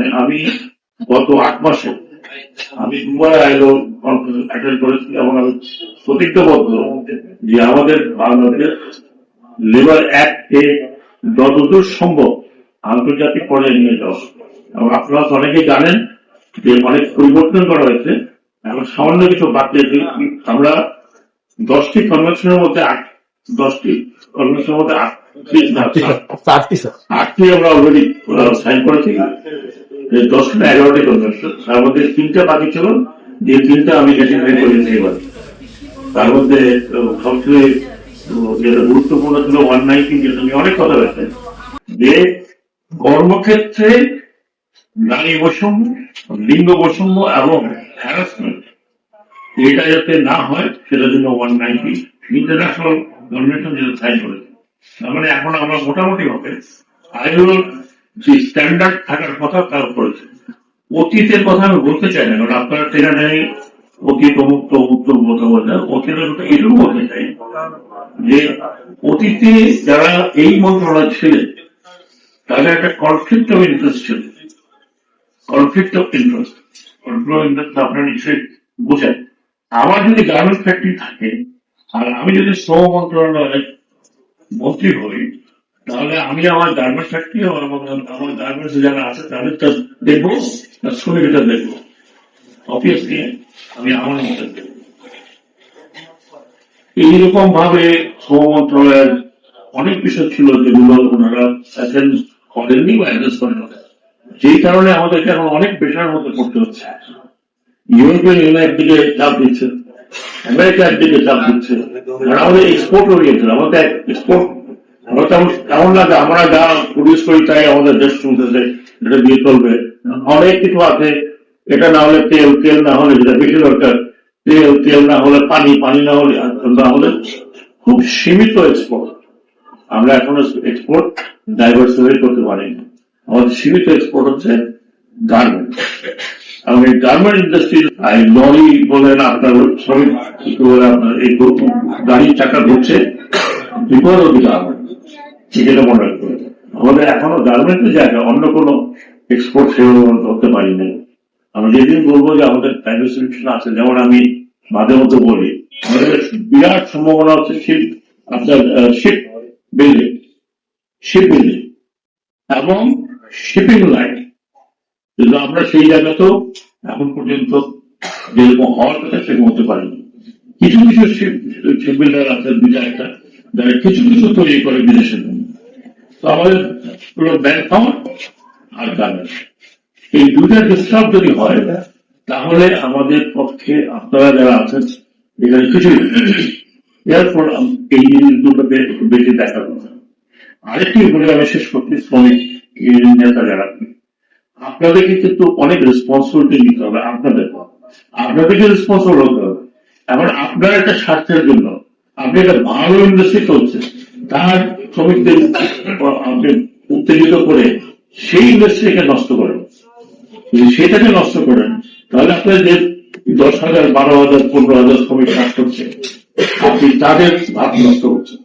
মানে আমি গত আট মাসে আমি দুবার আইলো অ্যাটেন্ড করেছি এবং আমি প্রতিজ্ঞাবদ্ধ যে আমাদের বাংলাদেশ লেবার অ্যাক্টকে যতদূর সম্ভব আন্তর্জাতিক পর্যায়ে নিয়ে যাওয়া। এবং আপনারা তো অনেকেই জানেন যে অনেক পরিবর্তন করা হয়েছে। এখন সামান্য কিছু বাদ দিয়েছি আমরা দশটি কনভেনশনের মধ্যে আট দশটি কনভেনশনের মধ্যে আটটি আটটি আমরা অলরেডি সাইন করেছি। কনভেনশন তার মধ্যে তিনটা বাকি ছিল, যে তিনটা আমি তার মধ্যে সবচেয়ে গুরুত্বপূর্ণ ছিল ওয়ান নাইনটিন যেটা নিয়ে অনেক কথা যে কর্মক্ষেত্রে নারী বৈষম্য, লিঙ্গ বৈষম্য এবং হ্যারাসমেন্ট এটা যাতে না হয়, সেটার জন্য ওয়ান নাইনটি ইন্টারন্যাশনাল কনভেনশন যেটা সাইন করেছে। তার মানে এখন আমরা মোটামুটি হবে যে স্ট্যান্ডার্ড থাকার কথা তার করেছে অতীতের কথা আমি বলতে চাই না, কারণ আপনারা ট্রেনা নেই অতীত অমুক তো অমুক তো কথা বলে অতীতের কথা এটুকু বলতে চাই যে অতীতে যারা এই মন্ত্রণালয় ছিলেন, তাদের একটা কনফ্লিক্ট অফ ইন্টারেস্ট ছিল। Conflict of interest conflict of interest আপনার নিশ্চয়ই বোঝেন। আমার যদি গার্মেন্ট ফ্যাক্টরি থাকে, আর আমি যদি শ্রম মন্ত্রণালয়ের মন্ত্রী হই তাহলে আমি আমার গার্মেন্টস ফ্যাক্টরি আমার আমার গার্মেন্টস যারা আছে তাদেরটা দেখব আর শ্রমিকটা দেখব। অবভিয়াসলি আমি আমার মতো এইরকম ভাবে শ্রম মন্ত্রণালয়ের অনেক বিষয় ছিল যেগুলো ওনারা অ্যাটেন্ড করেননি বা অ্যাড্রেস করেন যেই কারণে আমাদেরকে এখন অনেক পেশার মধ্যে পড়তে হচ্ছে। ইউরোপিয়ান ইউনিয়ন একদিকে চাপ দিচ্ছে আমেরিকা একদিকে চাপ দিচ্ছে এক্সপোর্ট ওরিয়েন্টেড আমাদের এক্সপোর্ট তেমন আমরা যা প্রডিউস করি তাই আমাদের দেশ শুনতেছে এটা দিয়ে চলবে। অনেক কিছু আছে, এটা না হলে তেল তেল না হলে যেটা বেশি দরকার, তেল তেল না হলে পানি পানি না হলে না হলে খুব সীমিত এক্সপোর্ট আমরা এখন এক্সপোর্ট ডাইভার্সিফাই করতে পারিনি। আমাদের সীমিত এক্সপোর্ট হচ্ছে গার্মেন্ট এবং এই গার্মেন্ট ইন্ডাস্ট্রি লরি বলেন আপনার শ্রমিক আপনার, এই গাড়ির চাকা ঘুরছে বিপদ গার্মেন্ট যেটা মনে রাখতে হবে। আমাদের এখনও গার্মেন্টের জায়গায় অন্য কোনো এক্সপোর্ট সেভাবে ধরতে পারি না আমরা যেদিন বলব যে আমাদের ডাইভার্সিফিকেশন আছে, যেমন আমি মাঝে মধ্যে বলি, আমাদের বিরাট সম্ভাবনা হচ্ছে শিপ আপনার শিপ বিল্ডিং শিপ বিল্ডিং এবং শিপিং লাইন কিন্তু আমরা সেই জায়গাতেও এখন পর্যন্ত যেরকম হওয়ার কথা সেরকম হতে পারিনি। কিছু কিছু শিপ বিল্ডার আছে, দুই একটা যারা কিছু কিছু তৈরি করে বিদেশের জন্য। তো আমাদের পুরো ব্যাংক পাওয়ার আর গার্মেন্টস এই দুইটা ডিস্টার্ব যদি হয়, তাহলে আমাদের পক্ষে, আপনারা যারা আছেন, এখানে কিছুই এরপর এই বেশি দেখা কথা আরেকটি বলে আমি শেষ করতে শ্রমিক নেতা যারা আপনাদেরকে কিন্তু অনেক রেসপন্সিবিলিটি নিতে হবে আপনাদের আপনাদেরকে রেসপন্সিবল হতে হবে? এখন আপনার একটা স্বার্থের জন্য আপনি একটা ভালো ইন্ডাস্ট্রি চলছে তার শ্রমিকদের আপনি উত্তেজিত করে সেই ইন্ডাস্ট্রিকে নষ্ট করেন। যদি সেটাকে নষ্ট করেন, তাহলে আপনার যে দশ হাজার, বারো হাজার, পনেরো হাজার শ্রমিক কাজ করছে, আপনি তাদের ভাব নষ্ট করছেন।